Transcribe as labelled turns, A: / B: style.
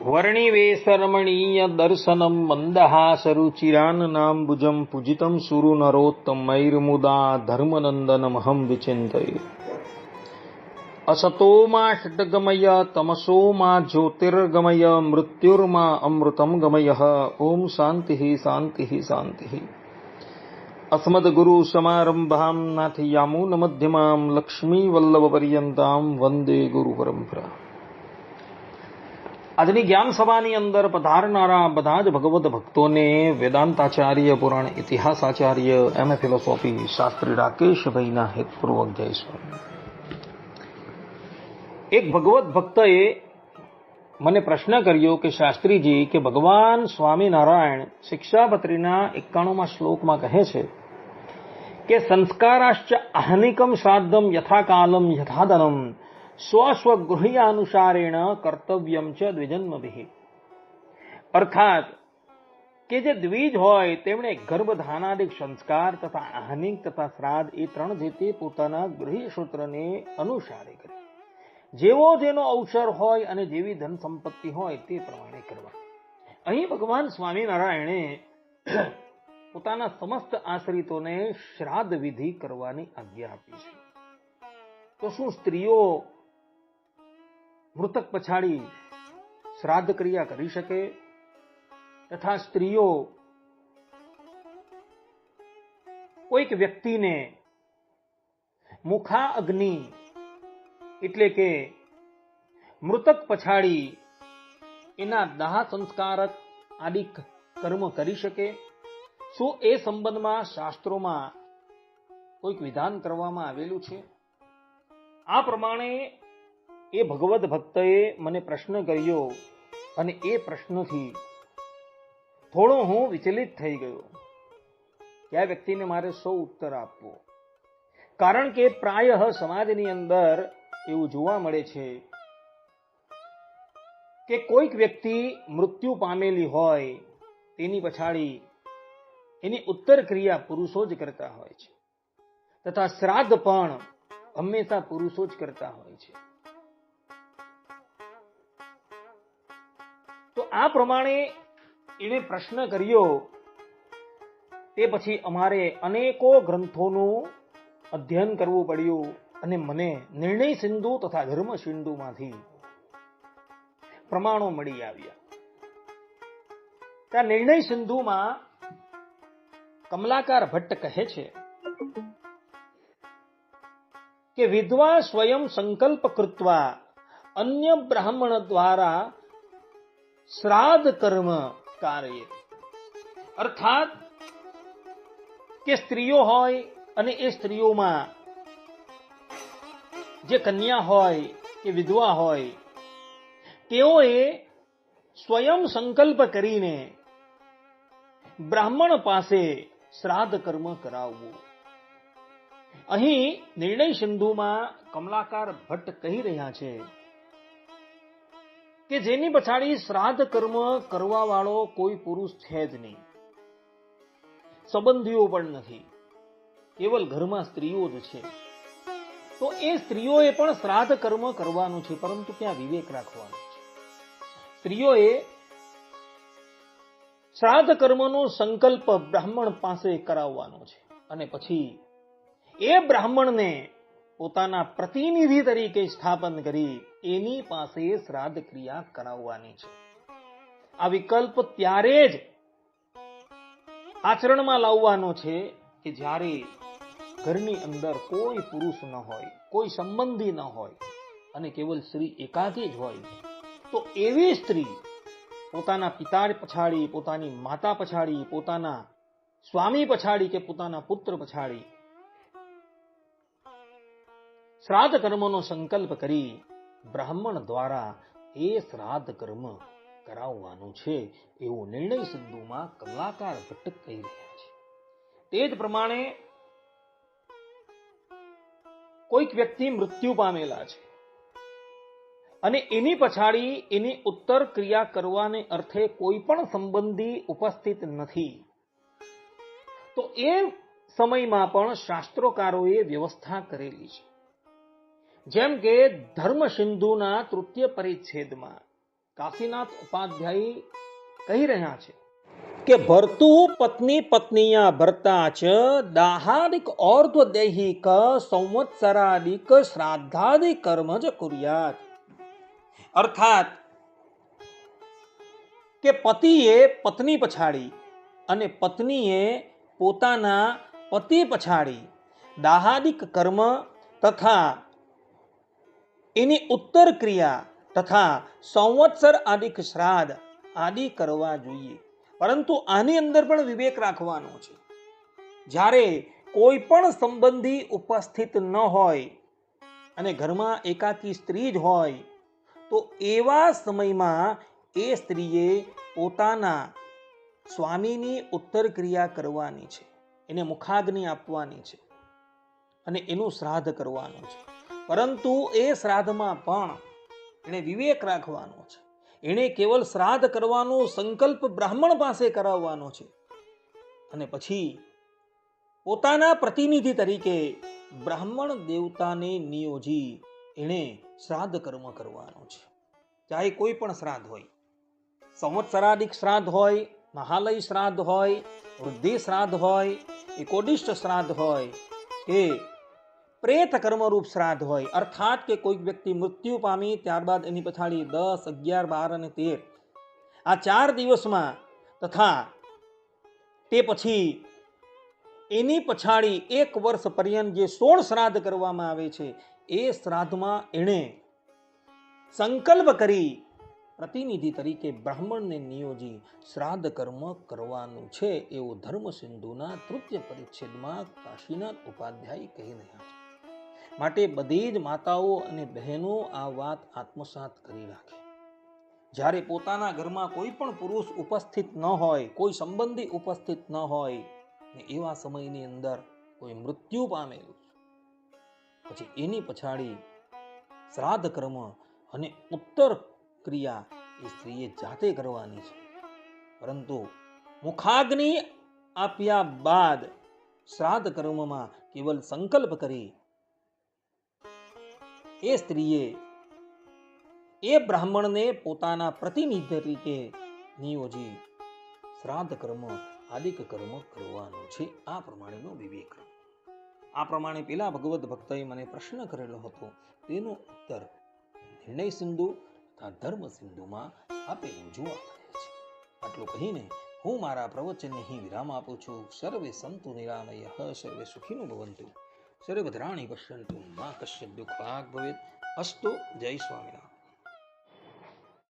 A: वर्णिवेशरमणीय दर्शनं मन्दहासरुचिरान्नाम्बुजम् पूजितम् सुरुनरोत्तमैर्मुदा धर्मनन्दनमहं विचिन्तये। असतो मा षड्गमय तमसो मा ज्योतिर्गमय मृत्युर्मा अमृतम् गमयः। ॐ शान्तिः शान्तिः शान्तिः। अस्मद्गुरुसमारम्भाम् नाथ यामून लक्ष्मीवल्लभपर्यन्तां वन्दे गुरुपरम्परा। આજની જ્ઞાન સભાની અંદર પધારનારા બધા જ ભગવત ભક્તોને વેદાંતાચાર્ય, પુરાણ ઇતિહાસાચાર્ય, એમ. એ. ફિલોસોફી શાસ્ત્રી રાકેશભાઈના હેતપૂર્વક જય સ્વામી. એક ભગવત ભક્તએ મને પ્રશ્ન કર્યો કે શાસ્ત્રીજી, કે ભગવાન સ્વામિનારાયણ શિક્ષાપત્રીના એકાણુંમાં શ્લોકમાં કહે છે કે સંસ્કારાશ્ચ આહનિકમ શ્રાદ્ધમ યથાકાલમ યથાદનમ સ્વસ્વગૃહ્યાનુસારેણ કર્તવ્યમ કર્તવ્ય દ્વિજન્મભિ। અર્થાત કે જે દ્વિજ હોય, તેમણે ગર્ભધાનાદિક સંસ્કાર તથા આહનિક તથા શ્રાદ્ધ એ ત્રણ જે પોતાના ગૃહ્ય સૂત્રને અનુસારે કરે। જેવો જેનો અવસર હોય અને જેવી ધન સંપત્તિ હોય તે પ્રમાણે કરવા। અહીં ભગવાન સ્વામિનારાયણે પોતાના સમસ્ત આશ્રિતોને શ્રાદ્ધ વિધિ કરવાની આજ્ઞા આપી છે। તો શું સ્ત્રીઓ મૃતક પછાડી શ્રાદ્ધ ક્રિયા કરી શકે તથા સ્ત્રીઓ કોઈક વ્યક્તિને મુખા અગ્નિ એટલે કે મૃતક પછાડી એના દાહ સંસ્કારક આદિ કર્મ કરી શકે. શું એ સંબંધમાં શાસ્ત્રોમાં કોઈક વિધાન કરવામાં આવેલું છે? આ પ્રમાણે એ ભગવત ભક્તએ મને પ્રશ્ન કર્યો અને એ પ્રશ્નથી થોડો હું વિચલિત થઈ ગયો. કે વ્યક્તિને મારે સૌ ઉત્તર આપવો? કારણ કે પ્રાય સમાજની અંદર એવું જોવા મળે છે કે કોઈક વ્યક્તિ મૃત્યુ પામેલી હોય, તેની પછાડી એની ઉત્તર ક્રિયા પુરુષો જ કરતા હોય છે. તથા શ્રાદ્ધ પણ હંમેશા પુરુષો જ કરતા હોય છે. આ પ્રમાણે એણે પ્રશ્ન કર્યો, તે પછી અમારે અનેકો ગ્રંથોનું અધ્યયન કરવું પડ્યું અને મને નિર્ણય સિંધુ તથા ધર્મ સિંધુમાંથી પ્રમાણો મળી આવ્યા. ત્યાં નિર્ણય સિંધુમાં કમલાકાર ભટ્ટ કહે છે કે વિધવા સ્વયં સંકલ્પ કૃત્વા અન્ય બ્રાહ્મણ દ્વારા શ્રાદ્ધ કર્મ કાર્ય. અર્થાત કે સ્ત્રીઓ હોય અને એ સ્ત્રીઓમાં જે કન્યા હોય કે વિધવા હોય, તેઓએ સ્વયં સંકલ્પ કરીને બ્રાહ્મણ પાસે શ્રાદ્ધ કર્મ કરાવવું. અહીં નિર્ણય સિંધુમાં કમલાકાર ભટ્ટ કહી રહ્યા છે કે જેની પછાડી શ્રાદ્ધ કર્મ કરવા વાળો કોઈ પુરુષ છે જ નહીં. સંબંધીઓ પણ નથી. કેવલ ઘરમાં સ્ત્રીઓ જ છે. તો એ સ્ત્રીઓએ પણ શ્રાદ્ધ કર્મ કરવાનું છે, પરંતુ ત્યાં વિવેક રાખવાનો છે. સ્ત્રીઓએ શ્રાદ્ધ કર્મનો સંકલ્પ બ્રાહ્મણ પાસે કરાવવાનો છે. અને પછી એ બ્રાહ્મણને પોતાના પ્રતિનિધિ તરીકે સ્થાપન કરી એની પાસે શ્રાદ્ધ ક્રિયા કરાવવાની છે. આ વિકલ્પ ત્યારે જ આચરણમાં લાવવાનો છે કે જ્યારે ઘરની અંદર કોઈ પુરુષ ન હોય, કોઈ સંબંધી ન હોય અને કેવલ સ્ત્રી એકાકી જ હોય, તો એવી સ્ત્રી પોતાના પિતા પછાડી, પોતાની માતા પછાડી, પોતાના સ્વામી પછાડી કે પોતાના પુત્ર પછાડી શ્રાદ્ધ કર્મનો સંકલ્પ કરી બ્રાહ્મણ દ્વારા એ શ્રાદ્ધ કર્મ કરાવવાનું છે એવો નિર્ણય સિંધુમાં કલાકાર ભટ્ટ કહી રહ્યા છે. તે જ પ્રમાણે કોઈક વ્યક્તિ મૃત્યુ પામેલા છે અને એની પછાડી એની ઉત્તર ક્રિયા કરવાને અર્થે કોઈ પણ સંબંધી ઉપસ્થિત નથી. તો એ સમયમાં પણ શાસ્ત્રોકારોએ વ્યવસ્થા કરેલી છે. જેમ કે ધર્મ સિંધુના તૃતીય પરિચ્છેદમાં કાશીનાથ ઉપાધ્યાયી કહી રહ્યા છે કે ભરતું પત્ની પત્નીયા ભરતા ચ દાહાદિક ઓર્ધ્વ દૈહિક સંવત્સરાદિક શ્રાદ્ધાદિ કર્મ જ કુર્યાત. અર્થાત કે પતિએ પત્ની પછાડી અને પત્નીએ પોતાના પતિ પછાડી દાહાદિક કર્મ તથા એની ઉત્તર ક્રિયા તથા સંવત્સર આદિક શ્રાદ્ધ આદિ કરવા જોઈએ. પરંતુ આની અંદર પણ વિવેક રાખવાનો છે. જ્યારે કોઈ પણ સંબંધી ઉપસ્થિત ન હોય અને ઘરમાં એકાકી સ્ત્રી જ હોય, તો એવા સમયમાં એ સ્ત્રીએ પોતાના સ્વામીની ઉત્તર ક્રિયા કરવાની છે. એને મુખાગ્નિ આપવાની છે અને એનું શ્રાદ્ધ કરવાનું છે. પરંતુ એ શ્રાદ્ધમાં પણ એણે વિવેક રાખવાનો છે. એણે કેવલ શ્રાદ્ધ કરવાનો સંકલ્પ બ્રાહ્મણ પાસે કરાવવાનો છે. અને પછી પોતાના પ્રતિનિધિ તરીકે બ્રાહ્મણ દેવતાને નિયોજી એણે શ્રાદ્ધ કર્મ કરવાનો છે. ચાહે કોઈ પણ શ્રાદ્ધ હોય. સંવત્સરાદિક શ્રાદ્ધ હોય, મહાલય શ્રાદ્ધ હોય, વૃદ્ધિ શ્રાદ્ધ હોય એકોડિષ્ટ શ્રાદ્ધ હોય કે પ્રેત કર્મરૂપ શ્રાદ્ધ હોય. અર્થાત કે કોઈક વ્યક્તિ મૃત્યુ પામી ત્યારબાદ એની પછાડી દસ, અગિયાર, બાર અને તેર. આ ચાર દિવસમાં તથા તે પછી એની પછાડી એક વર્ષ પર્યંત જે સોળ શ્રાદ્ધ કરવામાં આવે છે, એ શ્રાદ્ધમાં એણે સંકલ્પ કરી પ્રતિનિધિ તરીકે બ્રાહ્મણને નિયોજી શ્રાદ્ધ કર્મ કરવાનું છે એવું ધર્મ સિંધુના તૃતીય પરિચ્છેદમાં કાશીનાથ ઉપાધ્યાય કહી રહ્યા છે. માટે બધી જ માતાઓ અને બહેનો આ વાત આત્મસાત કરી રાખે. જ્યારે પોતાના ઘરમાં કોઈ પણ પુરુષ ઉપસ્થિત ન હોય, કોઈ સંબંધી ઉપસ્થિત ન હોય, ને એવા સમયની અંદર કોઈ મૃત્યુ પામેલું પછી એની પછાડી શ્રાદ્ધ કર્મ અને ઉત્તર ક્રિયા એ સ્ત્રીએ જાતે કરવાની છે. પરંતુ મુખાગ્નિ આપ્યા બાદ શ્રાદ્ધ કર્મમાં કેવલ સંકલ્પ કરી એ સ્ત્રીએ એ બ્રાહ્મણને પોતાના પ્રતિનિધિ તરીકે નિયોજી શ્રાદ્ધ કર્મ, આદિક કર્મ કરવાનો છે. આ પ્રમાણેનો વિવેક. આ પ્રમાણે પેલા ભગવત ભક્તએ મને પ્રશ્ન કરેલો હતો. તેનો ઉત્તર નિર્ણય સિંધુ તથા ધર્મ સિંધુમાં આપેલું જોવા મળે છે. આટલું કહીને હું મારા પ્રવચનને અહીં વિરામ આપું છું. સર્વે સંતુ નિરામય, સર્વે સુખીનું ભવંતુ. સર્વે ભદ્રાણી પશ્યંતુ મા કશ્ય દુઃખ ભાગ ભવેત અસ્તુ જય સ્વામિનારાયણ